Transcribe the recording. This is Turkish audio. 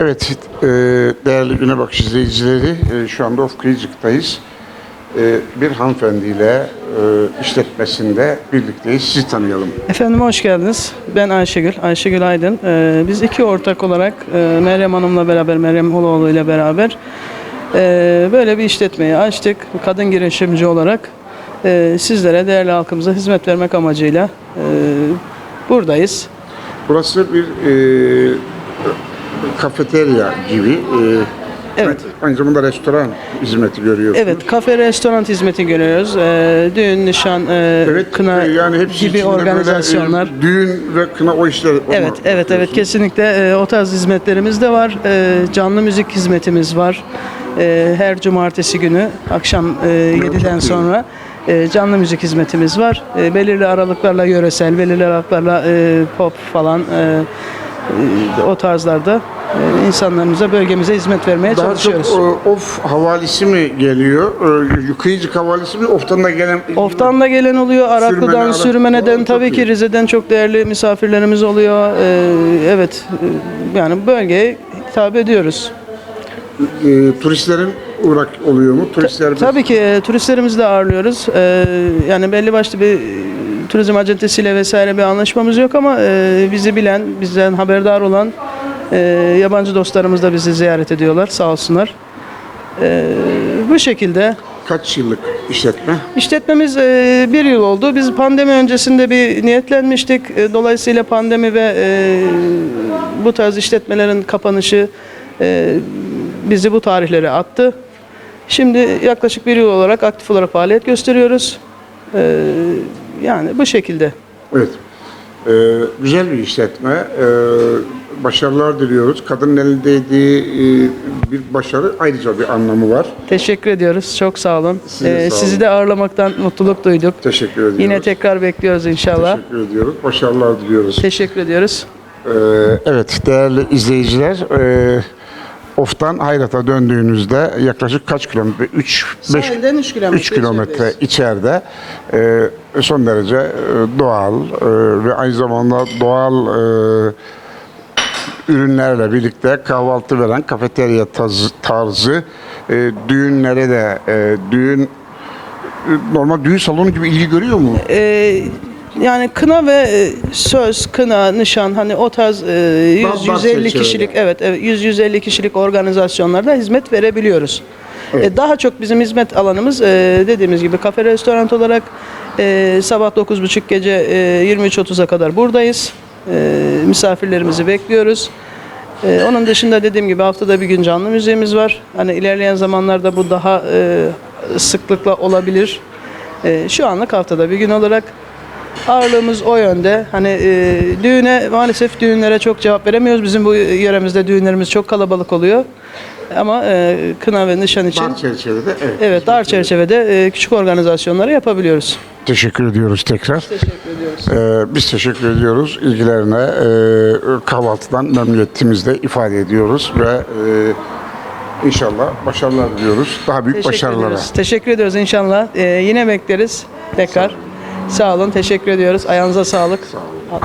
Evet, e, değerli Güne Bakış izleyicileri, e, şu anda Ofkayıcık'tayız. E, bir hanımefendiyle e, işletmesinde birlikteyiz. Sizi tanıyalım. Efendim hoş geldiniz. Ben Ayşegül, Ayşegül Aydın. Ee, biz iki ortak olarak e, Meryem Hanım'la beraber, Meryem Holoğlu ile beraber e, böyle bir işletmeyi açtık. Kadın girişimci olarak e, sizlere, değerli halkımıza hizmet vermek amacıyla e, buradayız. Burası bir e, kafeterya gibi. e, Evet. Aynı zamanda restoran hizmeti görüyorsunuz. Evet, kafe, restoran hizmeti görüyoruz. E, düğün, nişan, e, Evet, kına e, yani hepsi gibi içinde organizasyonlar. Böyle, e, düğün ve kına o işler. Evet, evet, evet. Kesinlikle e, o tarz hizmetlerimiz de var. E, canlı müzik hizmetimiz var. E, her cumartesi günü akşam e, 7'den iyi. sonra e, canlı müzik hizmetimiz var. E, belirli aralıklarla yöresel, belirli aralıklarla e, pop falan e, o tarzlarda e, insanlarımıza, bölgemize hizmet vermeye Daha çok çalışıyoruz. e, of havalisi mi geliyor? E, Kıyıcık havalisi mi? Oftan da gelen... Oftan da gelen oluyor. Araklı'dan, Sürmene, Arak- Sürmene'den Çok tabii ki iyi. Rize'den çok değerli misafirlerimiz oluyor. Ee, evet, yani bölgeye hitap ediyoruz. E, turistlerin uğrak oluyor mu? Turistler Tabii ki e, turistlerimizi de ağırlıyoruz. Ee, yani belli başlı bir turizm acentesiyle vesaire bir anlaşmamız yok ama e, bizi bilen, bizden haberdar olan e, yabancı dostlarımız da bizi ziyaret ediyorlar sağ olsunlar. Ee, bu şekilde kaç yıllık işletme? İşletmemiz e, bir yıl oldu. Biz pandemi öncesinde bir niyetlenmiştik. E, Dolayısıyla pandemi ve e, bu tarz işletmelerin kapanışı e, bizi bu tarihlere attı. Şimdi yaklaşık bir yıl olarak aktif olarak faaliyet gösteriyoruz. E, Yani bu şekilde. Evet. E, güzel bir işletme. E, başarılar diliyoruz. Kadının elindeydiği e, bir başarı ayrıca bir anlamı var. Teşekkür ediyoruz. Çok sağ olun. Siz de E, sağ Sizi olun. de ağırlamaktan mutluluk duyduk. Teşekkür ediyoruz. Yine tekrar bekliyoruz inşallah. Teşekkür ediyoruz. Başarılar diliyoruz. Teşekkür ediyoruz. Ee, evet değerli izleyiciler e, Of'tan Hayrat'a döndüğünüzde yaklaşık kaç kilometre? 3 5 Sahilden üç kilometre 3 kilometre içeride e, son derece e, doğal e, ve aynı zamanda doğal e, ürünlerle birlikte kahvaltı veren kafeterya taz- tarzı e, düğünlere de e, düğün e, normal düğün salonu gibi ilgi görüyor mu? Ee, yani kına ve e, söz, kına, nişan hani o tarz e, 100 Dar- dar 150 çerçevede. kişilik evet, evet 100 150 kişilik organizasyonlarda hizmet verebiliyoruz. E, daha çok bizim hizmet alanımız e, dediğimiz gibi kafe restoran olarak e, sabah 9.30 gece e, 23.30'a kadar buradayız. E, misafirlerimizi bekliyoruz. E, onun dışında dediğim gibi haftada bir gün canlı müziğimiz var. Hani ilerleyen zamanlarda bu daha e, sıklıkla olabilir. E, şu anlık haftada bir gün olarak ağırlığımız o yönde. Hani e, düğüne maalesef düğünlere çok cevap veremiyoruz. Bizim bu yöremizde düğünlerimiz çok kalabalık oluyor. Ama e, kına ve nişan için Dar çerçevede evet. evet dar çerçevede e, küçük organizasyonları yapabiliyoruz. Teşekkür ediyoruz tekrar. Teşekkür ediyoruz. Ee, biz teşekkür ediyoruz ilgilerine. E, kahvaltıdan memnuniyetimizi de ifade ediyoruz ve e, inşallah başarılar diliyoruz. Daha büyük Teşekkür başarılara. ediyoruz. Teşekkür ediyoruz inşallah. E, yine bekleriz tekrar. Sağ olun. Teşekkür ediyoruz. Ayağınıza sağlık. Sağ olun.